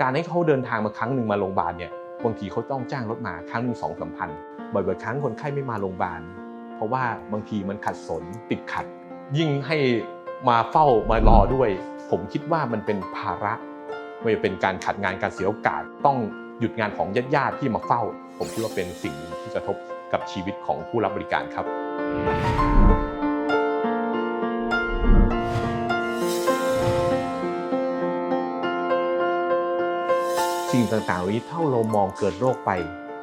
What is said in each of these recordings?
การให้เขาเดินทางมาครั้งหนึ่งมาโรงพยาบาลเนี่ยบางทีเขาต้องจ้างรถมาครั้งหนึ่งสองสามพันบ่อยๆครั้งคนไข้ไม่มาโรงพยาบาล เพราะว่าบางทีมันขัดสนติดขัด ยิ่งให้มาเฝ้ามารอด้วย ผมคิดว่ามันเป็นภาระไม่ว่เป็นการขัดงานการเสียโอกาส ต้องหยุดงานของญาติๆที่มาเฝ้า ผมคิดว่าเป็นสิ่งหนึ่งที่กระทบกับชีวิตของผู้รับบริการครับ ต่างๆเหล่านี้เท่าเรามองเกิดโรคไป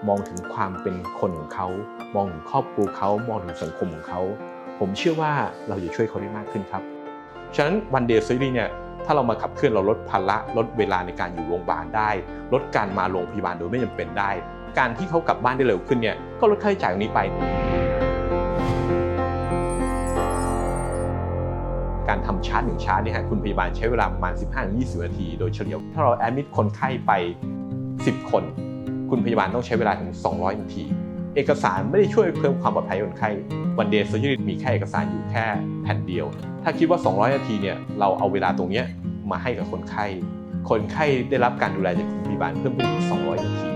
มองถึงความเป็นคนของเขา มองถึงครอบครัวเขามองถึงสังคมของเขา ผมเชื่อว่าเราจะช่วยเขาได้มากขึ้นครับ ฉะนั้นวันเดย์ซีรีส์เนี่ยถ้าเรามาขับเคลื่อนเราลดภาระลดเวลาในการอยู่โรงพยาบาลได้ ลดการมาโรงพยาบาลโดยไม่จำเป็นได้ การที่เขากลับบ้านได้เร็วขึ้นเนี่ยก็ลดค่าใช้จ่ายตรงนี้ไป การทำชาร์ตหนึ่งชาร์ตเนี่ยฮะคุณพยาบาลใช้เวลาประมาณ 15-20 นาที โดยเฉลี่ย ถ้าเราแอดมิดคนไข้ไป 10 คน คุณพยาบาลต้องใช้เวลาถึง 200 นาที เอกสารไม่ได้ช่วยเพิ่มความปลอดภัยคนไข้วันเดย์ u r จ r y มีแค่เอกสารอยู่แค่แผ่นเดียว ถ้าคิดว่า 200 นาทีเนี่ยเราเอาเวลาตรงนี้มาให้กับคนไข้ คนไข้ได้รับการดูแลจากคุณพยาบาลเพิ่มขึ้นถึง200 นาที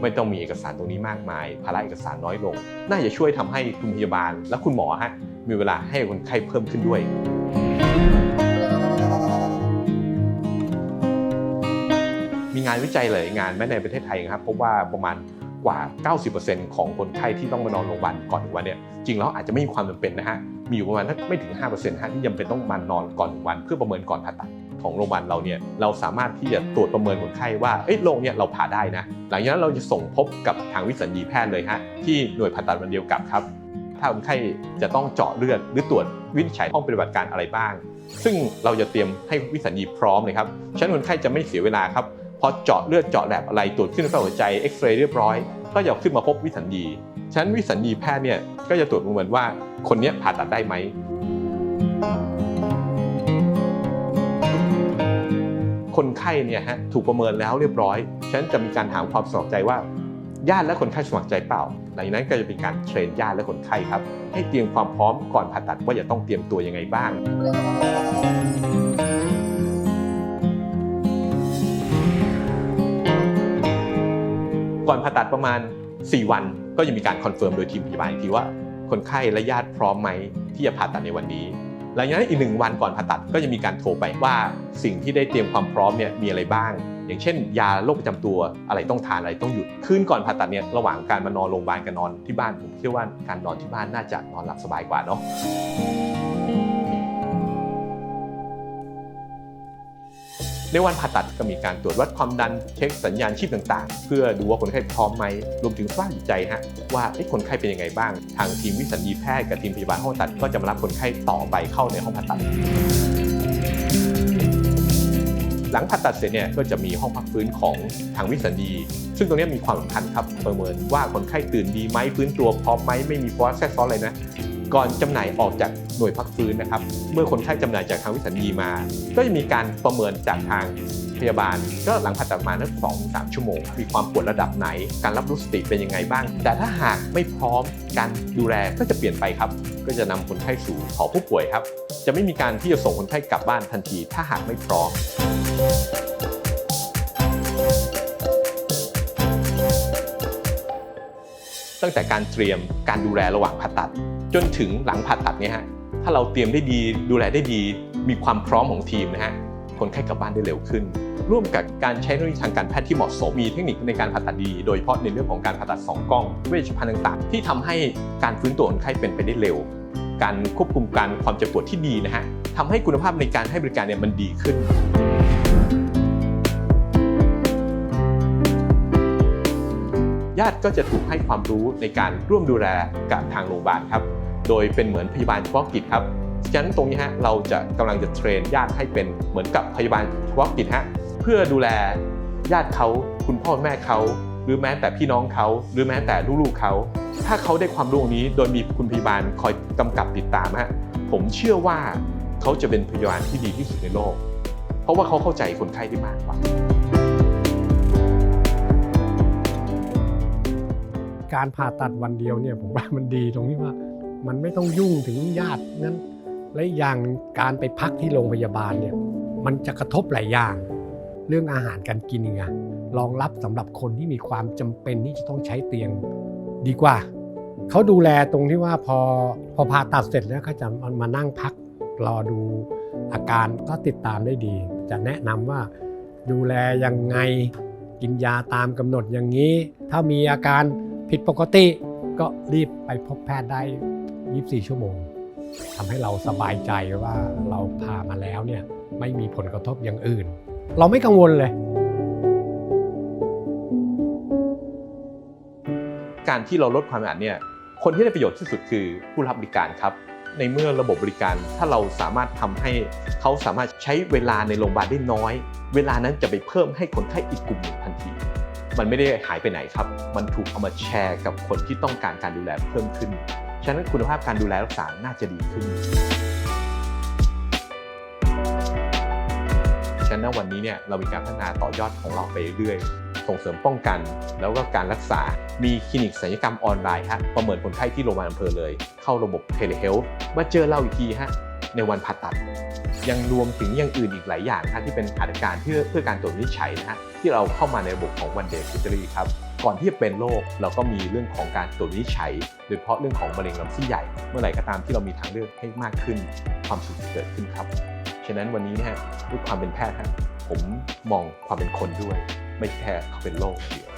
ไม่ต้องมีเอกสารตรงนี้มากมาย ภาระเอกสารน้อยลง น่าจะช่วยทำให้คุณพยาบาลและคุณหมอฮะมีเวลาให้คนไข้เพิ่มขึ้นด้วย งานวิจัยหลายงานแม้ในประเทศไทยนะครับพบว่าประมาณกว่า 90%ของคนไข้ที่ต้องมานอนโรงพยาบาลก่อนหนึ่งวันเนี่ยจริงแล้วอาจจะไม่มีความจำเป็นนะฮะมีอยู่ประมาณไม่ถึง 5%ฮะที่จำเป็นต้องมานอนก่อนหนึ่งวัน เพื่อประเมินก่อนผ่าตัดของโรงพยาบาลเราเนี่ยเราสามารถที่จะตรวจประเมินคนไข้ว่าเอ้ยโรคเนี่ยเราผ่าได้นะหลังจากนั้นเราจะส่งพบกับทางวิสัญญีแพทย์เลยฮะที่หน่วยผ่าตัดวันเดียวกับครับ ถ้าคนไข้จะต้องเจาะเลือดหรือตรวจวินิจฉัยห้องปฏิบัติการอะไรบ้าง ซึ่งเราจะเตรียมให้วิสัญญีพร้อมเลยครับฉะนั้นคนไข้จะไม่เสียเวลาครับ พอเจาะเลือดเจาะแลบอะไรตรวจขึ้นไฟหัวใจเอ็กซเรย์เรียบร้อย ก็จะขึ้นมาพบวิสัญญีฉะนั้นวิสัญญีแพทย์เนี่ยก็จะตรวจประเมินว่าคนนี้ผ่าตัดได้ไหมคนไข้เนี่ยฮะถูกประเมินแล้วเรียบร้อย ฉะนั้นจะมีการถามความสมัครใจว่า ญาติและคนไข้สมัครใจเปล่า หลังจากนั้นก็จะเป็นการเทรนญาติและคนไข้ครับ ให้เตรียมความพร้อมก่อนผ่าตัดว่าจะต้องเตรียมตัวยังไงบ้าง ก่อนผ่าตัดประมาณ 4 วัน ก็จะมีการคอนเฟิร์มโดยทีมพยาบาลอีกทีว่า คนไข้และญาติพร้อมไหมที่จะผ่าตัดในวันนี้หลังจากนั้นอีกหนึ่งวันก่อนผ่าตัดก็จะมีการโทรไปว่าสิ่งที่ได้เตรียมความพร้อมเนี่ยมีอะไรบ้าง อย่างเช่น ยาโรคประจำตัวอะไรต้องทานอะไรต้องหยุดคืนก่อนผ่าตัดเนี่ยระหว่างการมานอนโรงพยาบาลกับนอนที่บ้านผมเชื่อว่าการนอนที่บ้านน่าจะนอนหลับสบายกว่าเนาะ ในวันผ่าตัดก็มีการตรวจวัดความดันเช็คสัญญาณชีพต่างๆ เพื่อดูว่าคนไข้พร้อมไหมรวมถึงสภาพจิตใจฮะว่าเอ๊ะคนไข้เป็นยังไงบ้าง ทางทีมวิสัญญีแพทย์กับทีมพยาบาลห้องผ่าตัดก็จะมารับคนไข้ต่อไปเข้าในห้องผ่าตัดหลังผ่าตัดเสร็จเนี่ยก็จะมีห้องพักฟื้นของทางวิสัญญี ซึ่งตรงนี้มีความสำคัญครับประเมินว่าคนไข้ตื่นดีไหมฟื้นตัวพร้อมไหมไม่มีภาวะแทรกซ้อนอะไรนะ ก่อนจำหน่ายออกจากหน่วยพักฟื้นนะครับ เมื่อคนไข้จำหน่ายจากทางวิสัญญีมา ก็จะมีการประเมินจากทางพยาบาล ก็หลังผ่าตัดมาณนักสองสามชั่วโมง มีความปวดระดับไหน การรับรู้สติเป็นยังไงบ้าง แต่ถ้าหากไม่พร้อมการดูแลก็จะเปลี่ยนไปครับ ก็จะนำคนไข้สู่หอผู้ป่วยครับ จะไม่มีการที่จะส่งคนไข้กลับบ้านทันที ถ้าหากไม่พร้อม ตั้งแต่การเตรียมการดูแลระหว่างผ่าตัด จนถึงหลังผ่าตัดเนี่ยฮะถ้าเราเตรียมได้ดีดูแลได้ดี มีความพร้อมของทีมนะฮะคนไข้กลับบ้านได้เร็วขึ้น ร่วมกับการใช้เทคโนโลยีทางการแพทย์ที่เหมาะสมมีเทคนิคในการผ่าตัดดี โดยเฉพาะในเรื่องของการผ่าตัดสองกล้องเวชภัณฑ์ต่างๆ ที่ทำให้การฟื้นตัวคนไข้เป็นไปได้เร็ว การควบคุมการความเจ็บปวดที่ดีนะฮะทำให้คุณภาพในการให้บริการเนี่ยมันดีขึ้น ญาติก็จะถูกให้ความรู้ในการร่วมดูแลกับทางโรงพยาบาลครับ โดยเป็นเหมือนพยาบาลเฉพาะกิจครับฉะนั้นตรงนี้ฮะเราจะกำลังจะเทรนญาติให้เป็นเหมือนกับพยาบาลเฉพาะกิจฮะเพื่อดูแลญาติเขาคุณพ่อแม่เขาหรือแม้แต่พี่น้องเขาหรือแม้แต่ลูกๆเขาถ้าเขาได้ความรู้นี้โดยมีคุณพยาบาลคอยกำกับติดตามฮะผมเชื่อว่าเขาจะเป็นพยาบาลที่ดีที่สุดในโลก เพราะว่าเขาเข้าใจคนไข้ได้มากกว่า การผ่าตัดวันเดียวเนี่ยผมว่ามันดีตรงที่ว่ามันไม่ต้องยุ่งถึงญาตินั้น และอย่างการไปพักที่โรงพยาบาลเนี่ยมันจะกระทบหลายอย่าง เรื่องอาหารการกินไงรองรับสำหรับคนที่มีความจำเป็นที่จะต้องใช้เตียงดีกว่า เขาดูแลตรงที่ว่าพอพอผ่าตัดเสร็จแล้วก็จะมานั่งพักรอดูอาการก็ติดตามได้ดี จะแนะนำว่าดูแลยังไงกินยาตามกำหนดอย่างนี้ ถ้ามีอาการ ผิดปกติก็รีบไปพบแพทย์ได้ 24 ชั่วโมงทำให้เราสบายใจว่าเราผ่ามาแล้วเนี่ยไม่มีผลกระทบอย่างอื่น เราไม่กังวลเลย การที่เราลดความอึดอัดเนี่ยคนที่ได้ประโยชน์ที่สุดคือผู้รับบริการครับ ในเมื่อระบบบริการถ้าเราสามารถทำให้เขาสามารถใช้เวลาในโรงพยาบาลได้น้อย เวลานั้นจะไปเพิ่มให้คนไข้อีกกลุ่มหนึ่งทันที มันไม่ได้หายไปไหนครับ มันถูกเอามาแชร์กับคนที่ต้องการการดูแลเพิ่มขึ้น ฉะนั้นคุณภาพการดูแลรักษาน่าจะดีขึ้น ฉะนั้นวันนี้เนี่ยเรามีการพัฒนาต่อยอดของเราไปเรื่อยส่งเสริมป้องกัน แล้วก็การรักษา มีคลินิกศัลยกรรมออนไลน์ฮะ ประเมินคนไข้ที่โรงพยาบาลอำเภอเลย เข้าระบบเทเลเฮลท์มาเจอเราอีกทีฮะ ในวันผ่าตัด ยังรวมถึงอย่างอื่นอีกหลายอย่างฮะที่เป็นหัตถการเพื่อเพื่อการตรวจวินิจฉัยนะฮะที่เราเข้ามาในระบบของวันเดย์ฟิตรีครับก่อนที่จะเป็นโรคเราก็มีเรื่องของการตรวจวินิจฉัย โดยเฉพาะเรื่องของมะเร็งลำไส้ใหญ่ เมื่อไหร่ก็ตามที่เรามีทางเลือกให้มากขึ้น ความสุขจะเกิดขึ้นครับ ฉะนั้นวันนี้นี่ยด้วยความเป็นแพทย์ฮะผมมองความเป็นคนด้วย ไม่แค่เขาเป็นโรคเดียว